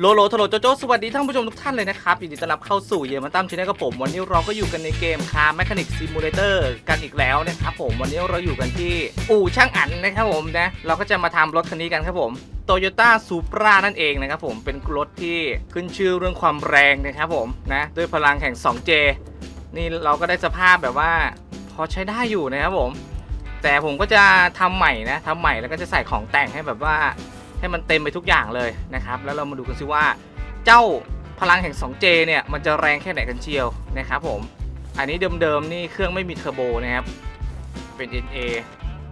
โลโลโทโลโจโจสวัสดีท่านผู้ชมทุกท่านเลยนะครับยินดีต้อนรับเข้าสู่เยมาตั้มชาแนลกับผม วันนี้เราก็อยู่กันในเกมคาร์แมคานิกซิมูเลเตอร์กันอีกแล้วนะครับผมวันนี้เราอยู่กันที่อู่ช่างอันนะครับผมนะเราก็จะมาทำรถคันนี้กันครับผมโตโยต้าซูปรานั่นเองนะครับผมเป็นรถที่ขึ้นชื่อเรื่องความแรงนะครับผมนะด้วยพลังแห่ง 2J นี่เราก็ได้สภาพแบบว่าพอใช้ได้อยู่นะครับผม แต่ผมก็จะทำใหม่นะทำใหม่แล้วก็จะใส่ของแต่งให้แบบว่า ให้มันเต็มไปทุกอย่างเลยนะครับ แล้วเรามาดูกันซิว่าเจ้าพลังแห่ง 2J เนี่ยมันจะแรงแค่ไหนกันเชียวนะครับผม อันนี้เดิมๆนี่เครื่องไม่มีเทอร์โบนะครับ เป็น NA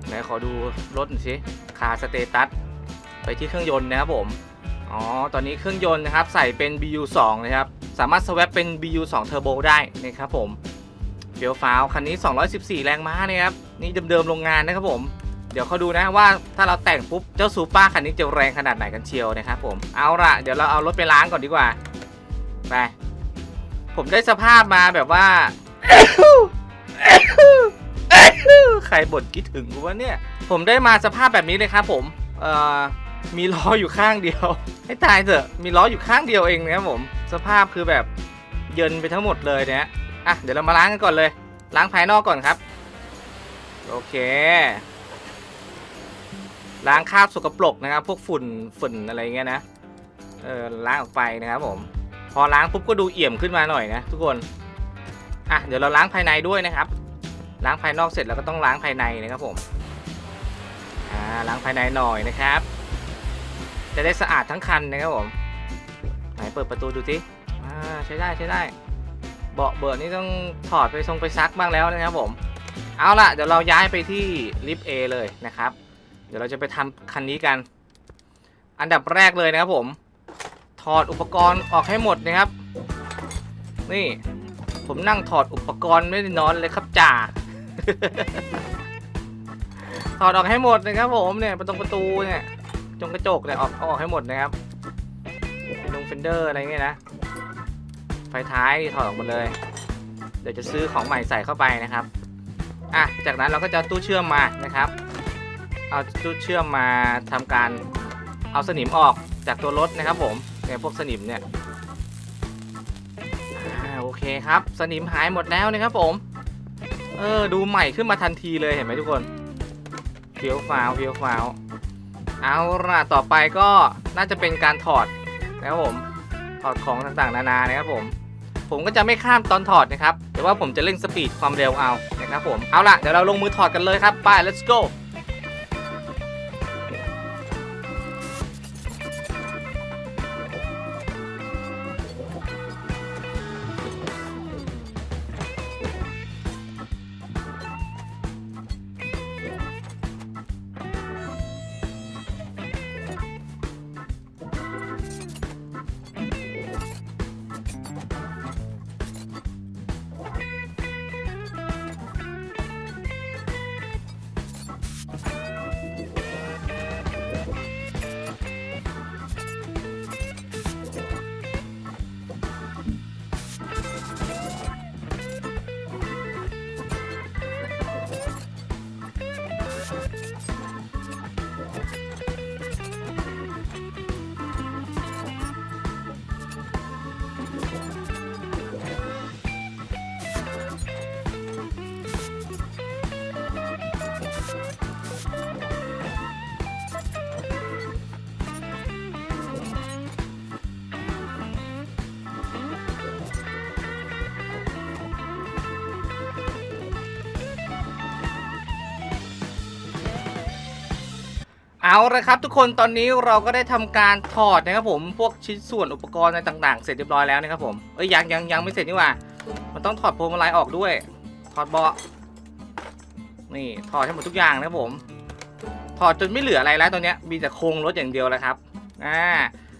ไหนขอดูรถหน่อยสิคาสเตตัสไปที่เครื่องยนต์นะครับผม อ๋อ ตอนนี้เครื่องยนต์นะครับใส่เป็น BU2 นะครับ สามารถสว a ปเป็น BU2 เทอร์โบได้นะครับผมเฟียวฟ้าวคันนี้ 214 แรงม้านะครับ นี่เดิมๆโรงงานนะครับผม เดี๋ยวเขาดูนะว่าถ้าเราแต่งปุ๊บเจ้าซูเปอร์คันนี้จะแรงขนาดไหนกันเชียวนะครับผมเอาละเดี๋ยวเราเอารถไปล้างก่อนดีกว่าไปผมได้สภาพมาแบบว่าใครบ่นคิดถึงกูวะเนี่ย ผมได้มาสภาพแบบนี้เลยครับผมเอ่อมีล้ออยู่ข้างเดียว ให้ตายเถอะมีล้ออยู่ข้างเดียวเองนะครับผมสภาพคือแบบเยินไปทั้งหมดเลยเนี่ยอะเดี๋ยวเรามาล้างกันก่อนเลย ล้างภายนอกก่อนครับ โอเค ล้างคราบสกปรกนะครับ พวกฝุ่นฝุ่นอะไรเงี้ยนะเออล้างออกไปนะครับผมพอล้างปุ๊บก็ดูเอี่ยมขึ้นมาหน่อยนะทุกคนอะเดี๋ยวเราล้างภายในด้วยนะครับ ล้างภายนอกเสร็จแล้วก็ต้องล้างภายในนะครับผมอ่าล้างภายในหน่อยนะครับ จะได้สะอาดทั้งคันนะครับผมไหนเปิดประตูดูสิอ่าใช้ได้ใช้ได้เบาะเบอร์นี่ต้องถอดไปทรงไปซักบ้างแล้วนะครับผม เอาล่ะเดี๋ยวเราย้ายไปที่ลิฟต์ A เลยนะครับ เดี๋ยวเราจะไปทำคันนี้กัน อันดับแรกเลยนะครับผม ถอดอุปกรณ์ออกให้หมดนะครับ นี่ ผมนั่งถอดอุปกรณ์ไม่ได้นอนเลยครับจ่าถอดออกให้หมดนะครับผมเนี่ยประตูประตูเนี่ยจงกระจกเนี่ยออกเอาออกให้หมดนะครับลงเฟนเดอร์อะไรเงี้ยนะ ไฟท้ายถอดออกหมดเลย เดี๋ยวจะซื้อของใหม่ใส่เข้าไปนะครับ อะ จากนั้นเราก็จะตู้เชื่อมมานะครับ เอาตู้เชื่อมมาทำการเอาสนิมออกจากตัวรถนะครับผมเนี่ยพวกสนิมเนี่ยอโอเคครับ สนิมหายหมดแล้วนะครับผม เออดูใหม่ขึ้นมาทันทีเลยเห็นไหมทุกคนเฟี้ยวฟ้าวเฟี้ยวฟ้าวเอาล่ะต่อไปก็น่าจะเป็นการถอดนะครับผมถอดของต่างๆ นานานะครับผม ผมก็จะไม่ข้ามตอนถอดนะครับแต่ว่าผมจะเร่งสปีดความเร็วเอานะครับผมเอาล่ะเดี๋ยวเราลงมือถอดกันเลยครับไป let's go เอาละครับทุกคนตอนนี้เราก็ได้ทำการถอดนะครับผมพวกชิ้นส่วนอุปกรณ์อะไรต่างๆ เสร็จเรียบร้อยแล้วนะครับผมเอ้ยยังยังยังไม่เสร็จนี่ว่า มันต้องถอดพวงมาลัยออกด้วย ถอดเบาะนี่ถอดให้หมดทุกอย่างนะครับผม ถอดจนไม่เหลืออะไรแล้วตอนเนี้ยมีแต่โครงรถอย่างเดียวแล้วครับอ่า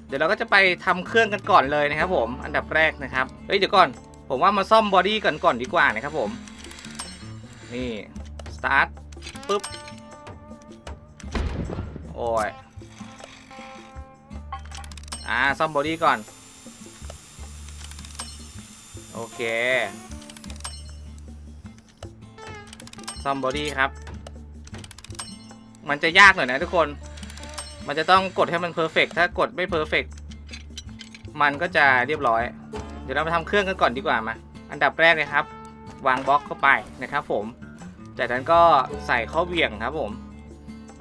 เดี๋ยวเราก็จะไปทำเครื่องกันก่อนเลยนะครับ ผมอันดับแรกนะครับเฮ้ยเดี๋ยวก่อน ผมว่ามาซ่อมบอดี้กันก่อนดีกว่านะครับผมนี่สตาร์ทปุ๊บ อ้ย อ่า ซ่อมบอดี้ก่อน โอเค ซ่อมบอดี้ครับ มันจะยากหน่อยนะทุกคน มันจะต้องกดให้มันเพอร์เฟกถ้ากดไม่เพอร์เฟกมันก็จะเรียบร้อย เดี๋ยวเรามาทำเครื่องกันก่อนดีกว่ามา อันดับแรกเลยครับ วางบล็อกเข้าไปนะครับผม จากนั้นก็ใส่ข้อเหวี่ยงครับผม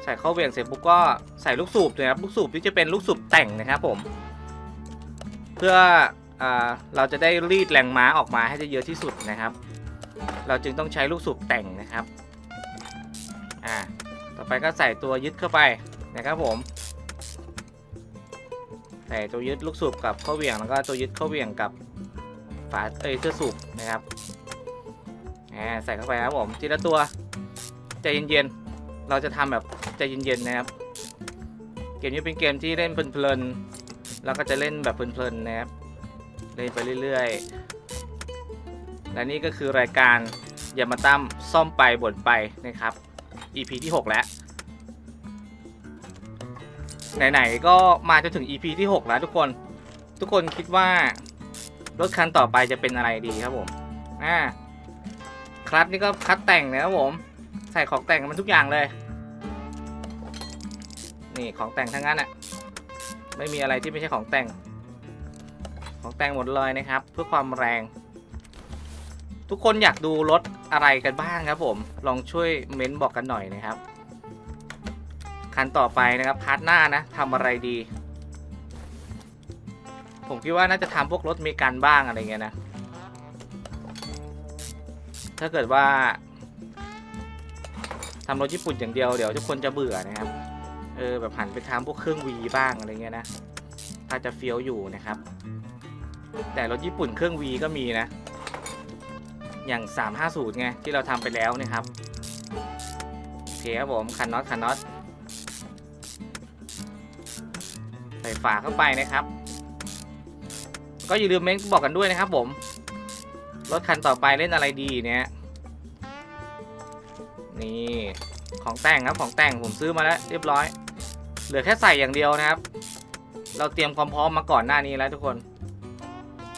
ใส่ข้อเหวี่ยงเสร็จปุ๊บก็ใส่ลูกสูบเลยครับลูกสูบที่จะเป็นลูกสูบแต่งนะครับผม เพื่ออเราจะได้รีดแรงม้าออกมาให้ได้เยอะที่สุดนะครับ เราจึงต้องใช้ลูกสูบแต่งนะครับอ่าต่อไปก็ใส่ตัวยึดเข้าไปนะครับผม ใส่ตัวยึดลูกสูบกับข้อเหวี่ยงแล้วก็ตัวยึดข้อเหวี่ยงกับฝาเอ้ยเสื้อสูบนะครับอ่าใส่เข้าไปครับผมทีละตัวใจเย็นๆ เราจะทำแบบ ใจเย็นๆนะครับ เกมนี้เป็นเกมที่เล่นเพลินๆเราก็จะเล่นแบบเพลินๆนะครับ เล่นไปเรื่อยๆ และนี่ก็คือรายการยามาตั้มซ่อมไปบ่นไปนะครับ EP ที่ 6 แล้ว ไหนๆก็มาจนถึง EP ที่ 6 แล้วทุกคน ทุกคนคิดว่ารถคันต่อไปจะเป็นอะไรดีครับผม อ่าคลัตนี่ก็คลัตช์แต่งนะครับผม ใส่ของแต่งมันทุกอย่างเลย นี่ของแต่งทั้งนั้นอะไม่มีอะไรที่ไม่ใช่ของแต่ง ของแต่งหมดเลยนะครับ เพื่อความแรง ทุกคนอยากดูรถอะไรกันบ้างครับผม ลองช่วยเม้นบอกกันหน่อยนะครับ คันต่อไปนะครับพาร์ทหน้านะทำอะไรดี ผมคิดว่าน่าจะทำพวกรถเมกันบ้างอะไรเงี้ยนะ ถ้าเกิดว่าทำรถญี่ปุ่นอย่างเดียวเดี๋ยวทุกคนจะเบื่อนะครับ เออแบบหันไปทำพวกเครื่องวีบ้างอะไรเงี้ยนะถ้าจะเฟี้ยวอยู่นะครับ แต่รถญี่ปุ่นเครื่องวีก็มีนะ อย่าง 350ไงที่เราทำไปแล้วนะครับโอเคครับผมคันน็อตคันน็อตใส่ฝาเข้าไปนะครับ ก็อย่าลืมเม้นบอกกันด้วยนะครับผมรถคันต่อไปเล่นอะไรดีเนี่ยนี่ของแต่งครับของแต่งผมซื้อมาแล้วเรียบร้อย เหลือแค่ใส่อย่างเดียวนะครับ เราเตรียมความพร้อมมาก่อนหน้านี้แล้วทุกคน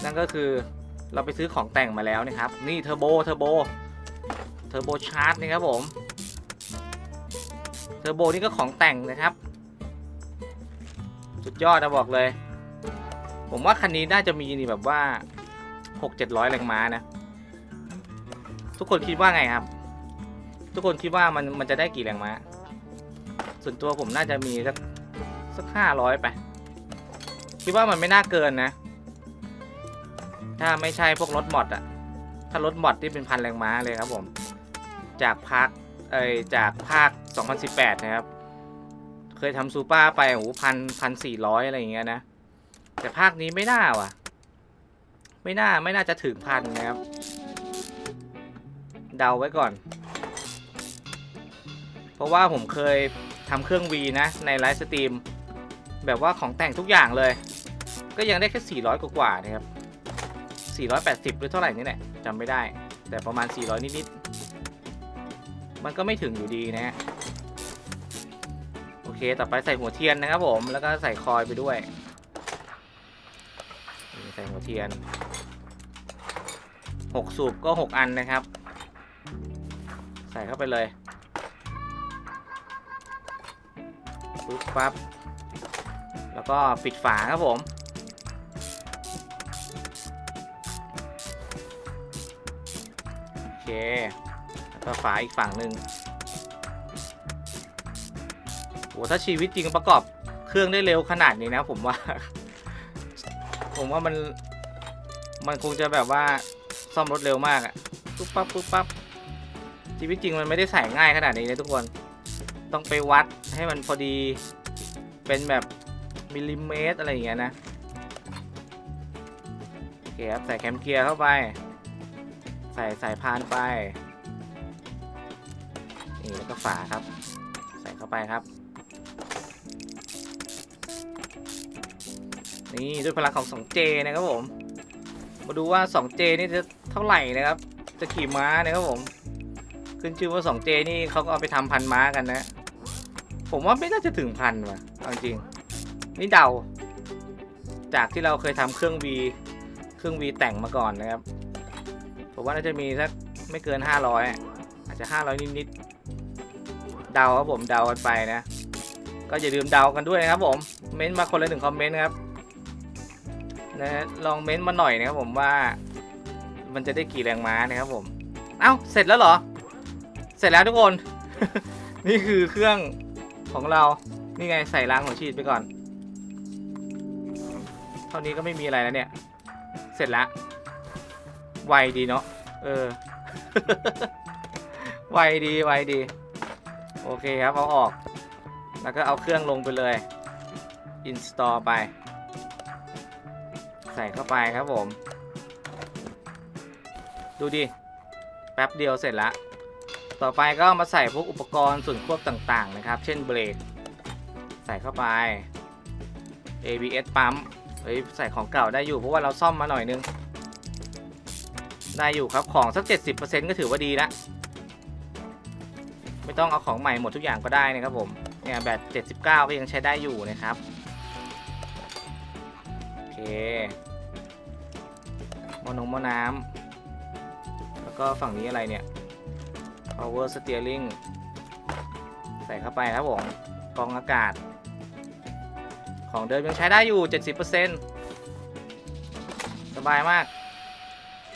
นั่นก็คือเราไปซื้อของแต่งมาแล้วนะครับ นี่เทอร์โบ เทอร์โบ เทอร์โบชาร์จนี่ครับผม เทอร์โบนี่ก็ของแต่งนะครับ สุดยอดนะบอกเลย ผมว่าคันนี้น่าจะมีนี่แบบว่า 6 700แรงม้านะ ทุกคนคิดว่าไงครับ ทุกคนคิดว่ามันมันจะได้กี่แรงม้า ส่วนตัวผมน่าจะมีสักสักห้าร้อยไป คิดว่ามันไม่น่าเกินนะ ถ้าไม่ใช่พวกรถมอดอะถ้ารถมอดที่เป็นพันแรงม้าเลยครับผม จากภาคเอยจากภาค 2018 นะครับ เคยทำซูเปอร์ไปโอ้โหพันพันสี่ร้อยอะไรอย่างเงี้ยนะ แต่ภาคนี้ไม่น่าว่ะ ไม่น่าไม่น่าจะถึงพันนะครับ เดาไว้ก่อน เพราะว่าผมเคย ทำเครื่อง V นะ ในไลฟ์สตรีม แบบว่าของแต่งทุกอย่างเลย ก็ยังได้แค่ 400 กว่าๆนะครับ480 หรือเท่าไหร่นี่แหละจำไม่ได้ แต่ประมาณ 400 นิดๆ มันก็ไม่ถึงอยู่ดีนะฮะโอเค ต่อไปใส่หัวเทียนนะครับผม แล้วก็ใส่คอยไปด้วย ใส่หัวเทียน 6 สูบก็ 6 อันนะครับ ใส่เข้าไปเลย ปุ๊บปั๊บ แล้วก็ปิดฝาครับผม โอเค แล้วก็ฝาอีกฝั่งหนึ่งโหถ้าชีวิตจริงประกอบเครื่องได้เร็วขนาดนี้นะผมว่า ผมว่ามัน มันคงจะแบบว่าซ่อมรถเร็วมากอะปุ๊บปั๊บปุ๊บปั๊บชีวิตจริงมันไม่ได้ใส่ง่ายขนาดนี้นะทุกคน ต้องไปวัด ให้มันพอดีเป็นแบบมิลลิเมตรอะไรอย่างเงี้ยนะโอเคครับใส่แคมเกียร์เข้าไป ใส่สายพานไปนี่แล้วก็ฝาครับ ใส่เข้าไปครับ นี่ด้วยพลังของ 2J นะครับผม มาดูว่า 2J นี่จะเท่าไหร่นะครับ จะกี่ม้านะครับผม ขึ้นชื่อว่า 2J นี่เขาก็เอาไปทำพันม้ากันนะ ผมว่าไม่น่าจะถึงพันว่ะเอาจริง นี่เดา จากที่เราเคยทำเครื่อง V เครื่อง V แต่งมาก่อนนะครับ ผมว่าน่าจะมีสักไม่เกิน 500อะอาจจะ 500 นิดๆ เดาครับผมเดากันไปนะ ก็อย่าลืมเดากันด้วยนะครับผม เม้นต์มาคนละหนึ่งคอมเมนต์ครับนะลองเม้นต์มาหน่อยนะครับผมว่ามันจะได้กี่แรงม้านะครับผม เอ้า เสร็จแล้วเหรอ เสร็จแล้วทุกคน นี่คือเครื่อง ของเรา นี่ไงใส่ล้างหัวฉีดไปก่อน เท่านี้ก็ไม่มีอะไรแล้วเนี่ย เสร็จแล้วไวดีเนาะ เออ ไวดีไวดี โอเคครับเอาออก แล้วก็เอาเครื่องลงไปเลย install ไป ใส่เข้าไปครับผม ดูดิ แป๊บเดียวเสร็จละ ต่อไปก็มาใส่พวกอุปกรณ์ส่วนควบต่างๆนะครับ เช่นเบรก ใส่เข้าไป ABS ปั๊มเฮ้ยใส่ของเก่าได้อยู่เพราะว่าเราซ่อมมาหน่อยนึง ได้อยู่ครับของสัก 70%ก็ถือว่าดีละไม่ต้องเอาของใหม่หมดทุกอย่างก็ได้นะครับผมเนี่ยแบต79 ก็ยังใช้ได้อยู่นะครับโอเคมอนงมอน้ำแล้วก็ฝั่งนี้อะไรเนี่ย power steering ใส่เข้าไปครับผมกองอากาศ ของเดิมยังใช้ได้อยู่ 70%สบายมาก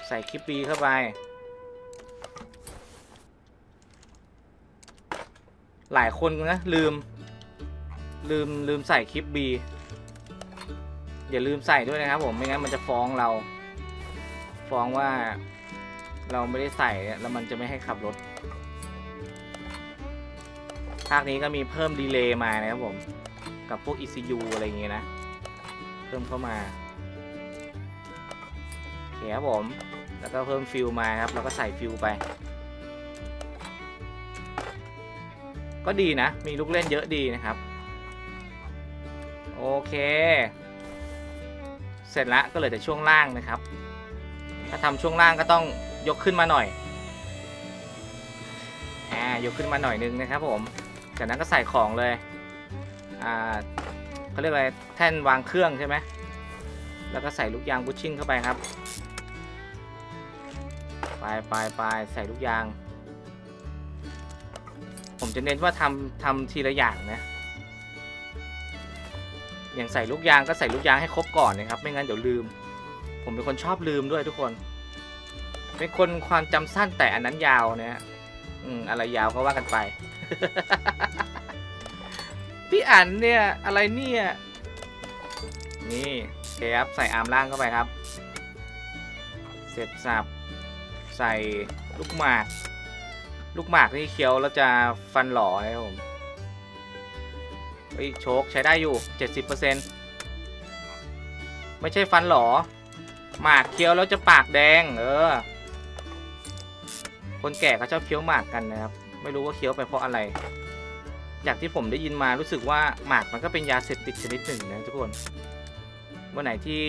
ใส่คลิปบีเข้าไป หลายคนนะ ลืม ลืม ลืมใส่คลิป B อย่าลืมใส่ด้วยนะครับผม ไม่งั้นมันจะฟ้องเรา ฟ้องว่า เราไม่ได้ใส่แล้วมันจะไม่ให้ขับรถ ภาคนี้ก็มีเพิ่มดีเลย์มานะครับผม กับพวก ECU อะไรอย่างเงี้ยนะ เพิ่มเข้ามาโอเคครับผม แล้วก็เพิ่มฟิลมาครับ แล้วก็ใส่ฟิลไป ก็ดีนะ มีลูกเล่นเยอะดีนะครับ โอเค เสร็จละก็เหลือแต่ช่วงล่างนะครับ ถ้าทำช่วงล่างก็ต้อง ยกขึ้นมาหน่อย อ่ายกขึ้นมาหน่อยนึงนะครับผม จากนั้นก็ใส่ของเลย อ่าเขาเรียกอะไรแท่นวางเครื่องใช่ไหม แล้วก็ใส่ลูกยางบูชชิ่งเข้าไปครับ ไปไปไปใส่ลูกยาง ผมจะเน้นว่าทำทำทีละอย่างนะอย่างใส่ลูกยางก็ใส่ลูกยางให้ครบก่อนนะครับ ไม่งั้นเดี๋ยวลืม ผมเป็นคนชอบลืมด้วยทุกคน เป็นคนความจำสั้นแต่อันนั้นยาวนะฮะอืมอะไรยาวก็ว่ากันไป พี่อันเนี่ยอะไรเนี่ยนี่โอเคครับใส่อาร์มล่างเข้าไปครับ เสร็จสับใส่ลูกหมาก ลูกหมากนี่เคี้ยวแล้วจะฟันหล่อนะครับผมเฮ้ยโชคใช้ได้อยู่ 70%ไม่ใช่ฟันหล่อหมากเคี้ยวแล้วจะปากแดง เออ คนแก่เขาชอบเคี้ยวหมากกันนะครับ ไม่รู้ว่าเคี้ยวไปเพราะอะไร จากที่ผมได้ยินมารู้สึกว่าหมากมันก็เป็นยาเสพติดชนิดหนึ่งนะทุกคนวันไหนที่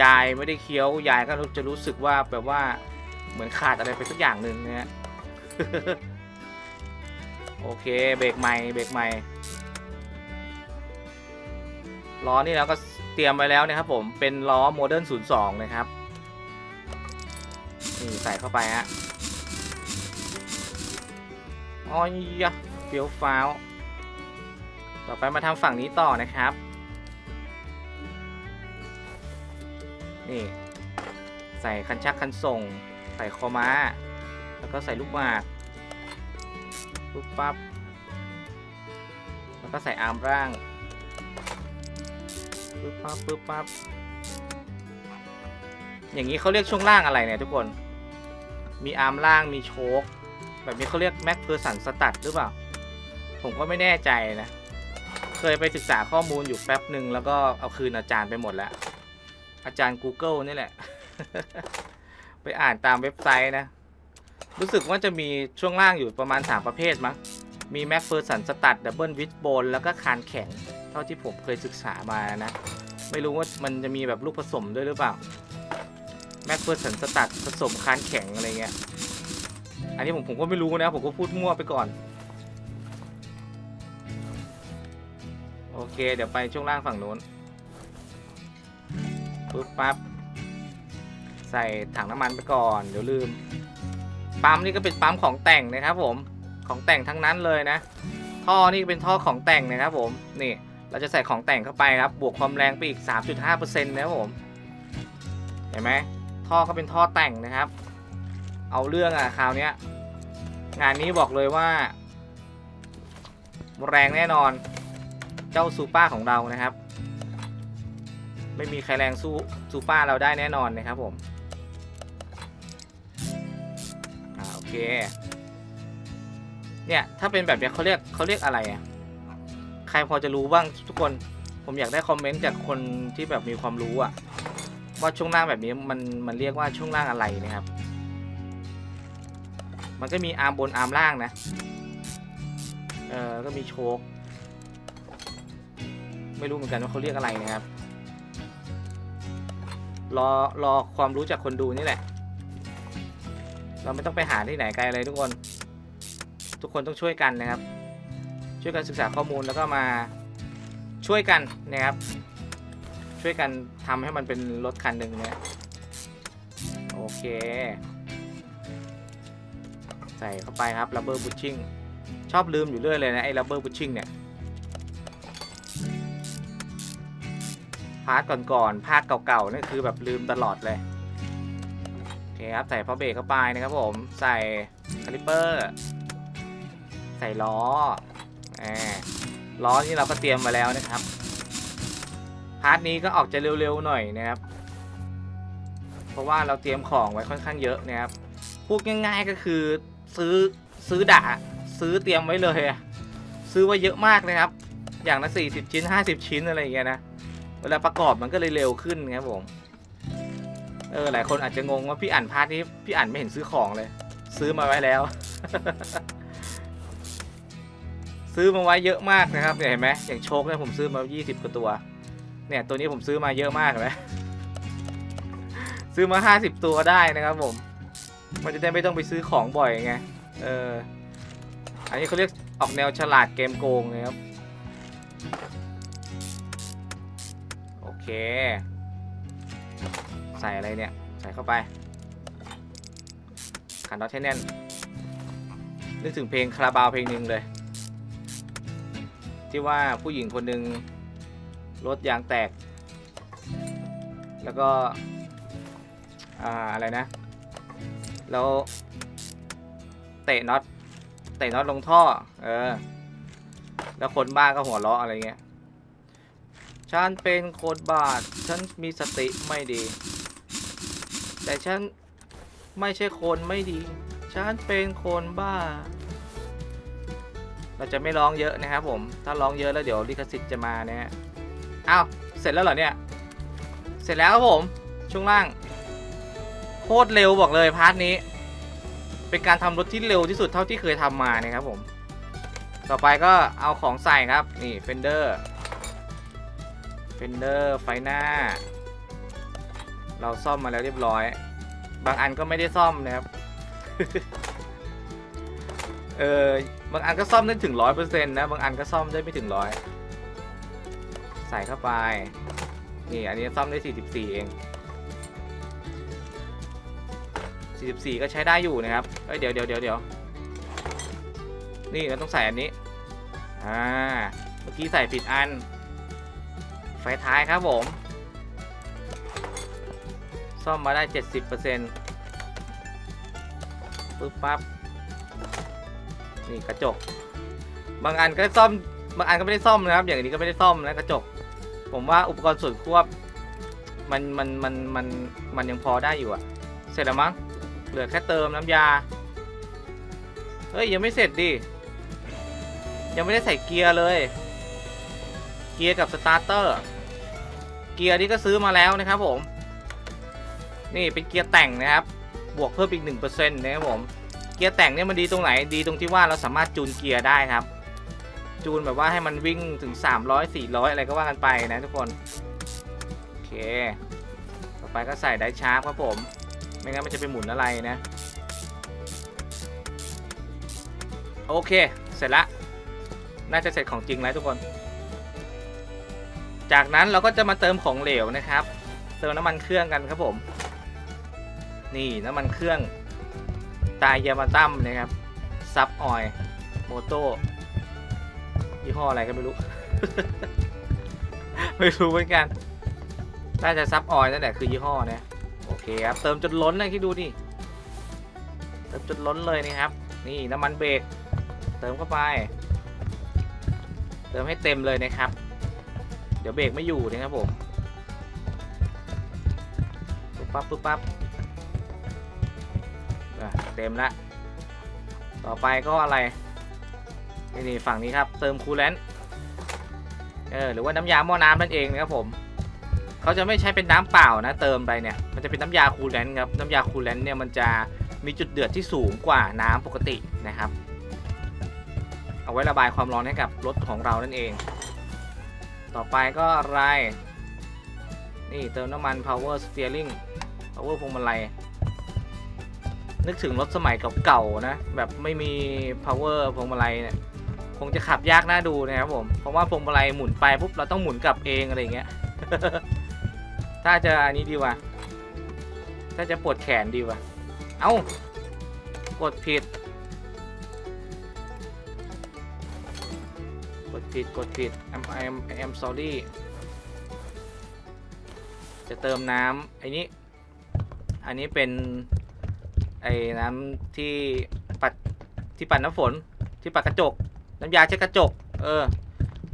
ยายไม่ได้เคี้ยวยายก็จะรู้สึกว่าแบบว่าเหมือนขาดอะไรไปสักอย่างหนึ่งนะฮะโอเคเบรกใหม่เบรกใหม่ล้อนี่เราก็เตรียมไว้แล้วนะครับผมเป็นล้อโมเดิร์น02 นะครับนี่ใส่เข้าไปฮะ อ๋อยะเฟี้ยวฟ้าว ต่อไปมาทำฝั่งนี้ต่อนะครับ นี่ ใส่คันชักคันส่ง ใส่คอม้า แล้วก็ใส่ลูกหมากปุ๊บปั๊บ แล้วก็ใส่อาร์มร่างปุ๊บปั๊บปุ๊บปั๊บ อย่างนี้เขาเรียกช่วงล่างอะไรเนี่ยทุกคน มีอาร์มล่าง มีโชค แบบนี้เขาเรียกแม็กเพอร์สันสตัดหรือเปล่า ผมก็ไม่แน่ใจนะ เคยไปศึกษาข้อมูลอยู่แป๊บหนึ่งแล้วก็เอาคืนอาจารย์ไปหมดแล้ว อาจารย์ Google นี่แหละ ไปอ่านตามเว็บไซต์นะ รู้สึกว่าจะมีช่วงล่างอยู่ประมาณ 3 ประเภทมั้ง มีแม็กเฟอร์สันสตัดดับเบิลวิดโบนแล้วก็คานแข็ง เท่าที่ผมเคยศึกษามานะ ไม่รู้ว่ามันจะมีแบบลูกผสมด้วยหรือเปล่าแม็กเฟอร์สันสตัดผสมคานแข็งอะไรเงี้ย นนี้ผมผมก็ไม่รู้นะผมก็พูดมั่วไปก่อน โอเค เดี๋ยวไปช่วงล่างฝั่งนู้นปุ๊บปั๊บใส่ถังน้ำมันไปก่อนเดี๋ยวลืม ปั๊มนี่ก็เป็นปั๊มของแต่งนะครับผมของแต่งทั้งนั้นเลยนะ ท่อนี่เป็นท่อของแต่งนะครับผมนี่เราจะใส่ของแต่งเข้าไปครับ บวกความแรงไปอีก 3.5%นะครับผม เห็นไหมท่อก็เป็นท่อแต่งนะครับ เอาเรื่องอะคราวเนี้ย งานนี้บอกเลยว่า แรงแน่นอน เจ้าซูเปอร์ของเรานะครับ ไม่มีใครแรงสู้ซูเปอร์เราได้แน่นอนนะครับผมอ่าโอเค เนี่ย ถ้าเป็นแบบเนี้ยเขาเรียกเขาเรียกอะไรอะใครพอจะรู้บ้างทุกคนผมอยากได้คอมเมนต์จากคนที่แบบมีความรู้อะว่าช่วงล่างแบบนี้มันมันเรียกว่าช่วงล่างอะไรนะครับ มันก็มีอาร์มบนอาร์มล่างนะ เออก็มีโชค ไม่รู้เหมือนกันว่าเขาเรียกอะไรนะครับ รอรอความรู้จากคนดูนี่แหละ เราไม่ต้องไปหาที่ไหนไกลเลยทุกคน ทุกคนต้องช่วยกันนะครับ ช่วยกันศึกษาข้อมูลแล้วก็มาช่วยกันนะครับ ช่วยกันทำให้มันเป็นรถคันหนึ่งเนี่ยโอเค ใส่เข้าไปครับ rubber bushing ชอบลืมอยู่เรื่อยเลยนะไอ้ rubber bushing เนี่ยพาร์ทก่อนๆภาคเก่าๆนี่คือแบบลืมตลอดเลยโอเคครับใส่พอเบรกเข้าไปนะครับผมใส่คาลิเปอร์ใส่ล้อแหล้อนี่เราก็เตรียมมาแล้วนะครับพาร์ทนี้ก็ออกจะเร็วๆหน่อยนะครับ เพราะว่าเราเตรียมของไว้ค่อนข้างเยอะนะครับพูดง่ายๆก็คือ ซื้อซื้อด่าซื้อเตรียมไว้เลยอะซื้อไว้เยอะมากนะครับ อย่างละ40ชิ้น50ชิ้นอะไรอย่างเงี้ยนะเวลาประกอบมันก็เลยเร็วขึ้นครับผมเออหลายคนอาจจะงงว่าพี่อ่านพาร์ทนี้พี่อ่านไม่เห็นซื้อของเลย ซื้อมาไว้แล้ว ซื้อมาไว้เยอะมากนะครับเนี่ยเห็นไหมอย่างโชคเนี่ยผมซื้อมา 20กว่าตัว เนี่ยตัวนี้ผมซื้อมาเยอะมากเลยซื้อมา 50 ตัวได้นะครับผม มันจะได้ไม่ต้องไปซื้อของบ่อยไง เออ อันนี้เขาเรียกออกแนวฉลาดเกมโกงนะครับ โอเค ใส่อะไรเนี่ย ใส่เข้าไปขันน็อตให้แน่น นึกถึงเพลงคาราบาวเพลงหนึ่งเลย ที่ว่าผู้หญิงคนหนึ่งรถยางแตก แล้วก็ อ่า อะไรนะ แล้วเตะน็อตเตะน็อตลงท่อ เออ แล้วคนบ้าก็หัวเราะอะไรเงี้ย ฉันเป็นคนบาด ฉันมีสติไม่ดี แต่ฉันไม่ใช่คนไม่ดี ฉันเป็นคนบ้า เราจะไม่ร้องเยอะนะครับผม ถ้าร้องเยอะแล้วเดี๋ยวลิขสิทธิ์จะมานะฮะอ้าว เสร็จแล้วเหรอเนี่ย เสร็จแล้วครับผม ช่วงล่าง โคตรเร็วบอกเลยพาร์ทนี้ เป็นการทำรถที่เร็วที่สุดเท่าที่เคยทำมานะครับผม ต่อไปก็เอาของใส่ครับนี่เฟนเดอร์เฟนเดอร์ไฟหน้า เราซ่อมมาแล้วเรียบร้อย บางอันก็ไม่ได้ซ่อมนะครับเออบางอันก็ซ่อมได้ถึงร้อยเปอร์เซ็นต์นะบางอันก็ซ่อมได้ไม่ถึงร้อยใส่เข้าไปนี่อันนี้ซ่อมได้44เอง 44 ก็ใช้ได้อยู่นะครับเอ้ยเดี๋ยวเดี๋ยวเดี๋ยวเดี๋ยวนี่เราต้องใส่อันนี้ อ่า เมื่อกี้ใส่ผิดอัน ไฟท้ายครับผม ซ่อมมาได้ 70%ปึ๊บปั๊บ นี่กระจก บางอันก็ซ่อม บางอันก็ไม่ได้ซ่อมนะครับ อย่างนี้ก็ไม่ได้ซ่อมนะกระจก ผมว่าอุปกรณ์ส่วนควบ มัน มัน มัน มัน มันยังพอได้อยู่อะเสร็จแล้วมั้ง เหลือแค่เติมน้ำยา เฮ้ย ยังไม่เสร็จดิ ยังไม่ได้ใส่เกียร์เลย เกียร์กับสตาร์เตอร์ เกียร์นี่ก็ซื้อมาแล้วนะครับผม นี่เป็นเกียร์แต่งนะครับ บวกเพิ่มอีก 1%นะครับผม เกียร์แต่งเนี่ยมันดีตรงไหน ดีตรงที่ว่าเราสามารถจูนเกียร์ได้ครับ จูนแบบว่าให้มันวิ่งถึง 300 400 อะไรก็ว่ากันไปนะทุกคน โอเค ต่อไปก็ใส่ไดชาร์ปครับผม ไม่งั้นมันจะไปหมุนอะไรนะ โอเค เสร็จละ น่าจะเสร็จของจริงแล้วทุกคน จากนั้นเราก็จะมาเติมของเหลวนะครับ เติมน้ำมันเครื่องกันครับผม นี่น้ำมันเครื่อง ตายามาตั้มนะครับ ซับออยโมโตยี่ห้ออะไรก็ไม่รู้ ไม่รู้เหมือนกัน น่าจะซับออยนั่นแหละคือยี่ห้อเนี่ย เคครับเติมจนล้นเลยคิดดูดิเติมจนล้นเลยนะครับ นี่น้ำมันเบรกเติมเข้าไป เติมให้เต็มเลยนะครับ เดี๋ยวเบรกไม่อยู่นะครับผมปุ๊บปั๊บปุ๊บปั๊บเต็มละต่อไปก็อะไรนี่นี่ฝั่งนี้ครับ เติมคูลแลนต์เออหรือว่าน้ำยาหม้อน้ำนั่นเองนะครับผม เขาจะไม่ใช้เป็นน้ำเปล่านะ เติมไปเนี่ย มันจะเป็นน้ำยาคูลแลนต์ครับ น้ำยาคูลแลนต์เนี่ยมันจะมีจุดเดือดที่สูงกว่าน้ำปกตินะครับ เอาไว้ระบายความร้อนให้กับรถของเรานั่นเอง ต่อไปก็อะไร นี่เติมน้ำมัน power steering power พวงมาลัย นึกถึงรถสมัยเก่าๆนะ แบบไม่มี power พวงมาลัยเนี่ยคงจะขับยากน่าดูนะครับผม เพราะว่าพวงมาลัยหมุนไปปุ๊บเราต้องหมุนกลับเองอะไรเงี้ย ถ้าจะอันนี้ดีว่ะถ้าจะปวดแขนดีว่ะเอ้ากดผิด กดผิด กดผิด I'm I'm I'm sorry จะเติมน้ำไอ้นี้ อันนี้เป็น ไอ้น้ำที่ปัดที่ปัดน้ำฝนที่ปัดกระจก น้ำยาเช็ดกระจก เออ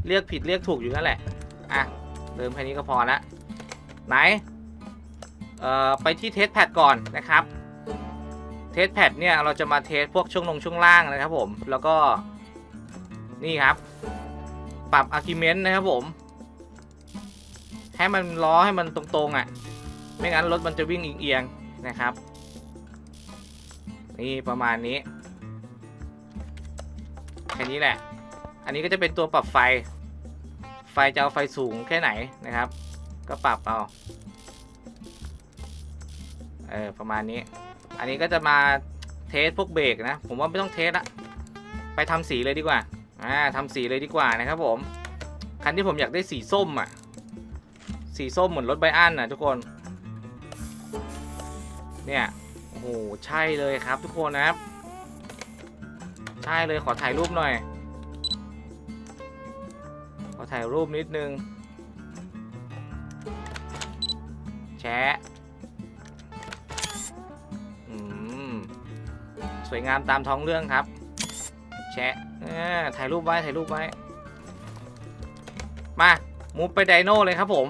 เรียกผิดเรียกถูกอยู่นั่นแหละ อะ เติมแค่นี้ก็พอละ ไหนเอ่อไปที่เทสแพดก่อนนะครับ เทสแพดเนี่ยเราจะมาเทสพวกช่วงลงช่วงล่างนะครับผม แล้วก็นี่ครับ ปรับอาร์กิเมนต์นะครับผม ให้มันล้อให้มันตรงๆอะ่ะ ไม่งั้นรถมันจะวิ่งเอียงๆนะครับ นี่ประมาณนี้แค่นี้แหละ อันนี้ก็จะเป็นตัวปรับไฟ ไฟจะเอาไฟสูงแค่ไหนนะครับ ก็ปรับเอาเออประมาณนี้ อันนี้ก็จะมาเทสพวกเบรกนะ ผมว่าไม่ต้องเทสละไปทำสีเลยดีกว่าอ่าทำสีเลยดีกว่านะครับผมคันที่ผมอยากได้สีส้มอะ สีส้มเหมือนรถไบอันน่ะทุกคน เนี่ยโอ้โหใช่เลยครับทุกคนนะครับ ใช่เลยขอถ่ายรูปหน่อย ขอถ่ายรูปนิดนึง แชะสวยงามตามท้องเรื่องครับ แชะถ่ายรูปไว้ ถ่ายรูปไว้ มามูฟไปไดโน่เลยครับผม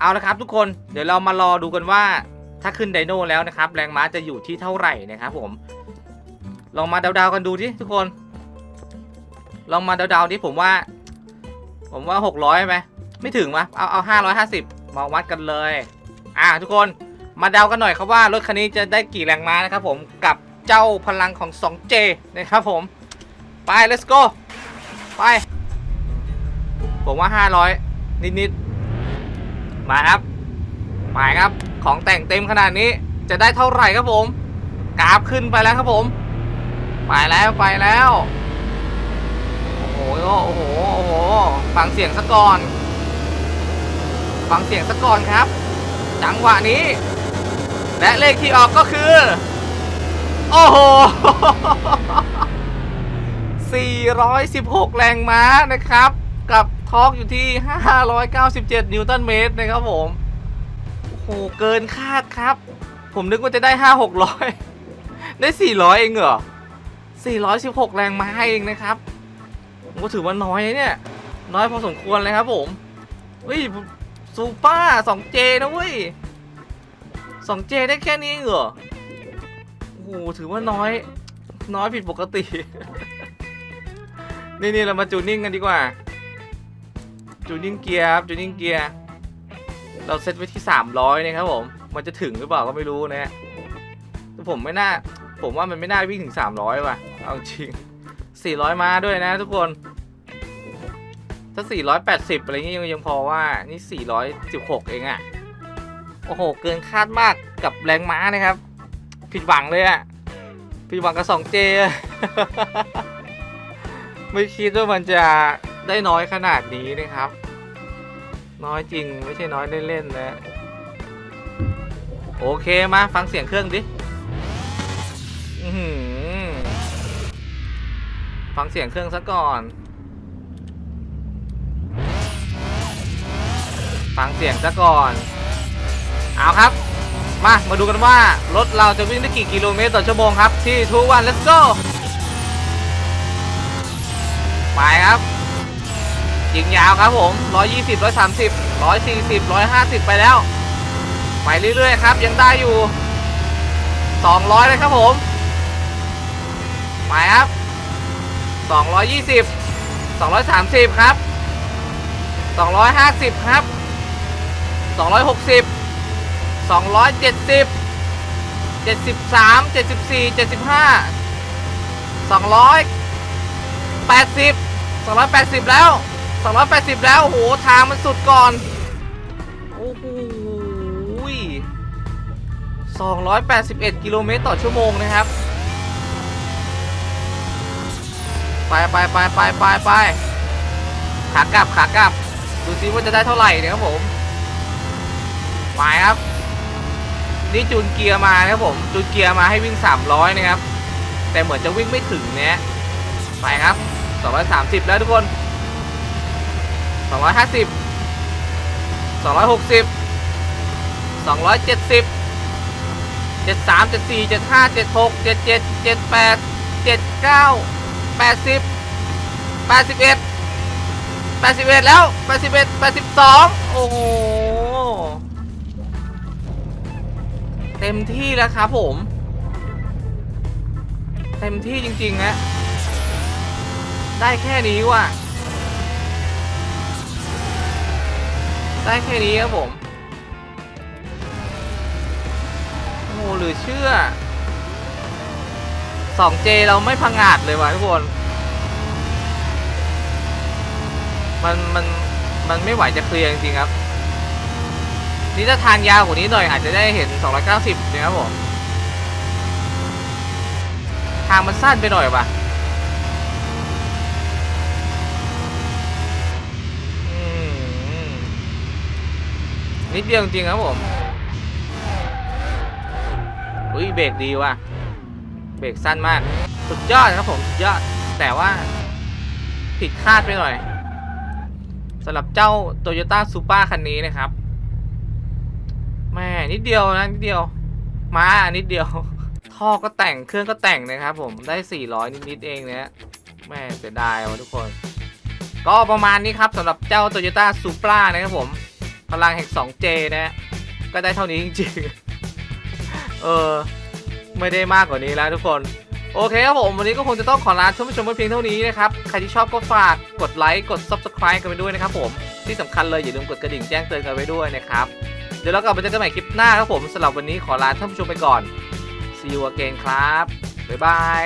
เอาละครับทุกคน เดี๋ยวเรามารอดูกันว่า ถ้าขึ้นไดโน่แล้วนะครับ แรงม้าจะอยู่ที่เท่าไหร่นะครับผม ลองมาเดาๆกันดูดิทุกคน ลองมาเดาๆดิผมว่า ผมว่า600ไหม ไม่ถึงวะเอาเอา550 มาวัดกันเลย อะทุกคนมาเดากันหน่อยครับว่ารถคันนี้จะได้กี่แรงม้านะครับผมกับเจ้าพลังของ 2J นะครับผม ไป let's go ไป ผมว่า 500 นิดๆ มาครับไปครับ ของแต่งเต็มขนาดนี้จะได้เท่าไหร่ครับผม กราฟขึ้นไปแล้วครับผม ไปแล้วไปแล้ว โอ้โห โอ้โห โอ้โห ฟังเสียงซะก่อน ฟังเสียงซะก่อนครับ จังหวะนี้ และเลขที่ออกก็คือ โอ้โห 416 แรงม้านะครับ กับทอร์กอยู่ที่ 597 นิวตันเมตรนะครับผม โอ้โห เกินคาดครับ ผมนึกว่าจะได้ 5 600 ได้ 400 เองเหรอ 416 แรงม้าเองนะครับผมก็ถือว่าน้อยเนี่ย น้อยพอสมควรเลยครับผมเฮ้ย ซูเปอร์ 2J นะเว้ย 2J ได้แค่นี้เองเหรอ โอ้โห ถือว่าน้อย น้อยผิดปกติ นี่นี่เรามาจูนนิ่งกันดีกว่า จูนนิ่งเกียร์ครับ จูนนิ่งเกียร์ เราเซตไว้ที่ 300นะครับผม มันจะถึงหรือเปล่าก็ไม่รู้นะฮะแต่ผมไม่น่า ผมว่ามันไม่น่าวิ่งถึง 300 ว่ะ เอาจริง 400 มาด้วยนะทุกคน ถ้า 480 อะไรเงี้ยยังพอว่า นี่ 416 เองอะโอ้โห เกินคาดมากกับแรงม้านะครับ ผิดหวังเลยอะผิดหวังกับ 2J ไม่คิดว่ามันจะได้น้อยขนาดนี้นะครับ น้อยจริงไม่ใช่น้อยเล่นๆนะ โอเคมาฟังเสียงเครื่องดิฟังเสียงเครื่องซะก่อน ฟังเสียงซะก่อน เอาครับ มา มาดูกันว่า รถเราจะวิ่งได้กี่กิโลเมตรต่อชั่วโมงครับ ที่ทูวัน let's go ไปครับ ยิงยาวครับผม 120 130 140 150 ไปแล้ว ไปเรื่อยๆครับ ยังได้อยู่ 200 เลยครับผม ไปครับ 220 230 ครับ 250 ครับ 260 270 73 74 75 280 280 แล้ว 280 แล้วโหทางมันสุดก่อน โอ้โห281 กิโลเมตรต่อชั่วโมงนะครับ ไปไปไปไปไปไปขากลับขากลับ ดูซิว่าจะได้เท่าไหร่เนี่ยครับผม ไปครับ นี่จูนเกียร์มาครับผมจูนเกียร์มาให้วิ่ง 300 นะครับ แต่เหมือนจะวิ่งไม่ถึงเนี่ยไปครับ 230 แล้วทุกคน 250 260 270 73 74 75 76 77 78 79 80 81 81 แล้ว 81 82 โอ้โห เต็มที่แล้วครับผม เต็มที่จริงๆนะได้แค่นี้ว่ะ ได้แค่นี้ครับผม โอ้โหหรือเชื่อ 2J เราไม่พังอาจเลยว่ะทุกคน มัน มัน มันไม่ไหวจะเคลียร์จริงๆครับ นี่ถ้าทางยาวกว่านี้หน่อยอาจจะได้เห็น 290นะครับผมทางมันสั้นไปหน่อยป่ะนิดเดียวจริงครับผมอุ้ยเบรกดีว่ะ เบรกสั้นมาก สุดยอดครับผม สุดยอด แต่ว่า ผิดคาดไปหน่อยสำหรับเจ้า Toyota Supra คันนี้นะครับ แม่นิดเดียวนะนิดเดียว มานิดเดียว ท่อก็แต่งเครื่องก็แต่งนะครับผมได้ 400 นิดๆเองเนี่ยแม่เสียดายวะทุกคน ก็ประมาณนี้ครับสำหรับเจ้า Toyota Supra นะครับผมพลังแห่ง 2J นะก็ได้เท่านี้จริงๆ เออ ไม่ได้มากกว่านี้แล้วทุกคนโอเคครับผมวันนี้ก็คงจะต้องขอลาท่านผู้ชมไว้เพียงเท่านี้นะครับ ใครที่ชอบก็ฝากกดไลค์กด Subscribe กันไปด้วยนะครับผม ที่สำคัญเลยอย่าลืมกดกระดิ่งแจ้งเตือนกันไว้ด้วยนะครับ เดี๋ยวเรากลับมาเจอกันใหม่คลิปหน้าครับผมสำหรับวันนี้ขอลาท่านผู้ชมไปก่อน See you again ครับ บ๊ายบาย